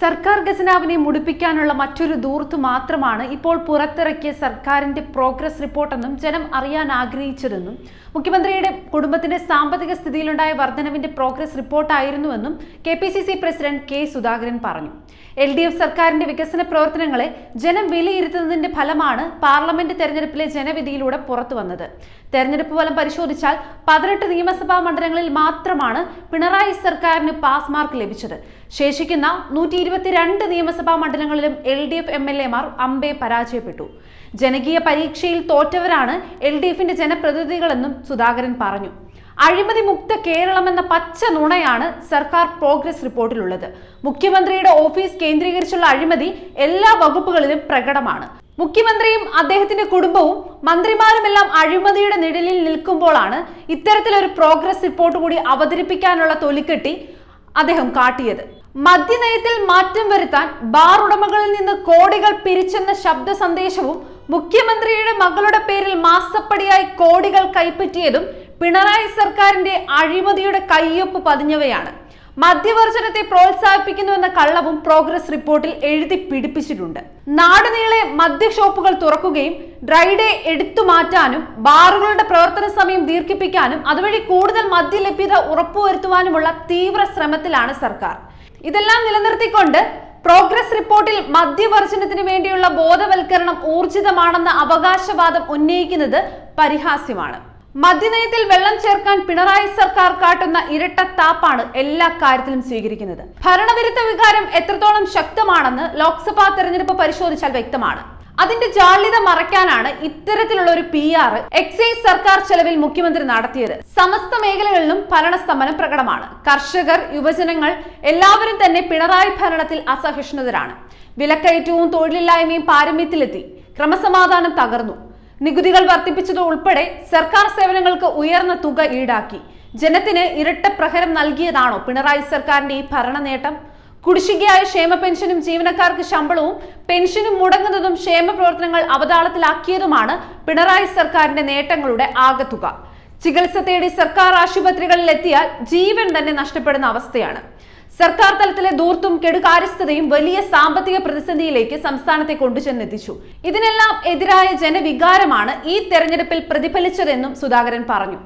സർക്കാർ ഖജനാവിനെ മുടിപ്പിക്കാനുള്ള മറ്റൊരു ദൂർത്തു മാത്രമാണ് ഇപ്പോൾ പുറത്തിറക്കിയ സർക്കാരിന്റെ പ്രോഗ്രസ് റിപ്പോർട്ടെന്നും ജനം അറിയാൻ ആഗ്രഹിച്ചതെന്നും മുഖ്യമന്ത്രിയുടെ കുടുംബത്തിന്റെ സാമ്പത്തിക സ്ഥിതിയിലുണ്ടായ വർധനവിന്റെ progress റിപ്പോർട്ടായിരുന്നുവെന്നും K P C C president K Sudhakaran പറഞ്ഞു. എൽ ഡി എഫ് സർക്കാരിന്റെ വികസന പ്രവർത്തനങ്ങളെ ജനം വിലയിരുത്തുന്നതിന്റെ ഫലമാണ് പാർലമെന്റ് തെരഞ്ഞെടുപ്പിലെ ജനവിധിയിലൂടെ പുറത്തു വന്നത്. തെരഞ്ഞെടുപ്പ് ഫലം പരിശോധിച്ചാൽ പതിനെട്ട് നിയമസഭാ മണ്ഡലങ്ങളിൽ മാത്രമാണ് പിണറായി സർക്കാരിന് പാസ് മാർക്ക് ലഭിച്ചത്. ശേഷിക്കുന്ന നൂറ്റി ഇരുപത്തിരണ്ട് നിയമസഭാ മണ്ഡലങ്ങളിലും L D F M L എമാർ അമ്പെ പരാജയപ്പെട്ടു. ജനകീയ പരീക്ഷയിൽ തോറ്റവരാണ് എൽ ഡി എഫിന്റെ ജനപ്രതിനിധികളെന്നും സുധാകരൻ പറഞ്ഞു. അഴിമതി മുക്ത കേരളം എന്ന പച്ച നുണയാണ് സർക്കാർ പ്രോഗ്രസ് റിപ്പോർട്ടിലുള്ളത്. മുഖ്യമന്ത്രിയുടെ ഓഫീസ് കേന്ദ്രീകരിച്ചുള്ള അഴിമതി എല്ലാ വകുപ്പുകളിലും പ്രകടമാണ്. മുഖ്യമന്ത്രിയും അദ്ദേഹത്തിന്റെ കുടുംബവും മന്ത്രിമാരുമെല്ലാം അഴിമതിയുടെ നിഴലിൽ നിൽക്കുമ്പോഴാണ് ഇത്തരത്തിലൊരു പ്രോഗ്രസ് റിപ്പോർട്ട് കൂടി അവതരിപ്പിക്കാനുള്ള തൊലിക്കെട്ടി അദ്ദേഹം കാട്ടിയത്. മദ്യനയത്തിൽ മാറ്റം വരുത്താൻ ബാർ ഉടമകളിൽ നിന്ന് കോടികൾ പിരിച്ചെന്ന ശബ്ദ സന്ദേശവും മുഖ്യമന്ത്രിയുടെ മകളുടെ പേരിൽ മാസപ്പടിയായി കോടികൾ കൈപ്പറ്റിയതും പിണറായി സർക്കാരിന്റെ അഴിമതിയുടെ കയ്യൊപ്പ് പതിഞ്ഞവയാണ്. മദ്യവർജനത്തെ പ്രോത്സാഹിപ്പിക്കുന്നുവെന്ന കള്ളവും പ്രോഗ്രസ് റിപ്പോർട്ടിൽ എഴുതി പിടിപ്പിച്ചിട്ടുണ്ട്. നാടുനീളെ മദ്യഷോപ്പുകൾ തുറക്കുകയും ഡ്രൈഡേ എടുത്തു മാറ്റാനും ബാറുകളുടെ പ്രവർത്തന സമയം ദീർഘിപ്പിക്കാനും അതുവഴി കൂടുതൽ മദ്യലഭ്യത ഉറപ്പുവരുത്തുവാനുമുള്ള തീവ്ര ശ്രമത്തിലാണ് സർക്കാർ. ഇതെല്ലാം നിലനിർത്തിക്കൊണ്ട് പ്രോഗ്രസ് റിപ്പോർട്ടിൽ മദ്യവർജനത്തിന് വേണ്ടിയുള്ള ബോധവൽക്കരണം ഊർജിതമാണെന്ന അവകാശവാദം ഉന്നയിക്കുന്നത് പരിഹാസ്യമാണ്. മദ്യനയത്തിൽ വെള്ളം ചേർക്കാൻ പിണറായി സർക്കാർ കാട്ടുന്ന ഇരട്ട താപ്പാണ് എല്ലാ കാര്യത്തിലും സ്വീകരിക്കുന്നത്. ഭരണവിരുദ്ധ വികാരം എത്രത്തോളം ശക്തമാണെന്ന് ലോക്സഭാ തെരഞ്ഞെടുപ്പ് പരിശോധിച്ചാൽ വ്യക്തമാണ്. അതിന്റെ ജാള്യത മറയ്ക്കാനാണ് ഇത്തരത്തിലുള്ള ഒരു പി ആർ എക്സൈസ് സർക്കാർ ചെലവിൽ മുഖ്യമന്ത്രി നടത്തിയത്. സമസ്ത മേഖലകളിലും ഭരണസ്തംഭനം പ്രകടമാണ്. കർഷകർ യുവജനങ്ങൾ എല്ലാവരും തന്നെ പിണറായി ഭരണത്തിൽ അസഹിഷ്ണുതരാണ്. വിലക്കയറ്റവും തൊഴിലില്ലായ്മയും പാരമ്യത്തിലെത്തി. ക്രമസമാധാനം തകർന്നു. നികുതികൾ വർദ്ധിപ്പിച്ചത് ഉൾപ്പെടെ സർക്കാർ സേവനങ്ങൾക്ക് ഉയർന്ന തുക ഈടാക്കി. ജനത്തിന് ഇരട്ട പ്രഹരം നൽകിയതാണോ പിണറായി സർക്കാരിന്റെ ഈ ഭരണ നേട്ടം കുടിശ്ശികയായ ക്ഷേമ പെൻഷനും ജീവനക്കാർക്ക് ശമ്പളവും പെൻഷനും മുടങ്ങുന്നതും ക്ഷേമ പ്രവർത്തനങ്ങൾ അവതാളത്തിലാക്കിയതുമാണ് പിണറായി സർക്കാരിന്റെ നേട്ടങ്ങളുടെ ആകത്തുക. ചികിത്സ തേടി സർക്കാർ ആശുപത്രികളിൽ എത്തിയാൽ ജീവൻ തന്നെ നഷ്ടപ്പെടുന്ന അവസ്ഥയാണ്. സർക്കാർ തലത്തിലെ ദൂർത്തും കെടുകാര്യസ്ഥതയും വലിയ സാമ്പത്തിക പ്രതിസന്ധിയിലേക്ക് സംസ്ഥാനത്തെ കൊണ്ടുചെന്നെത്തിച്ചു. ഇതിനെല്ലാം എതിരായ ജനവികാരമാണ് ഈ തെരഞ്ഞെടുപ്പിൽ പ്രതിഫലിച്ചതെന്നും സുധാകരൻ പറഞ്ഞു.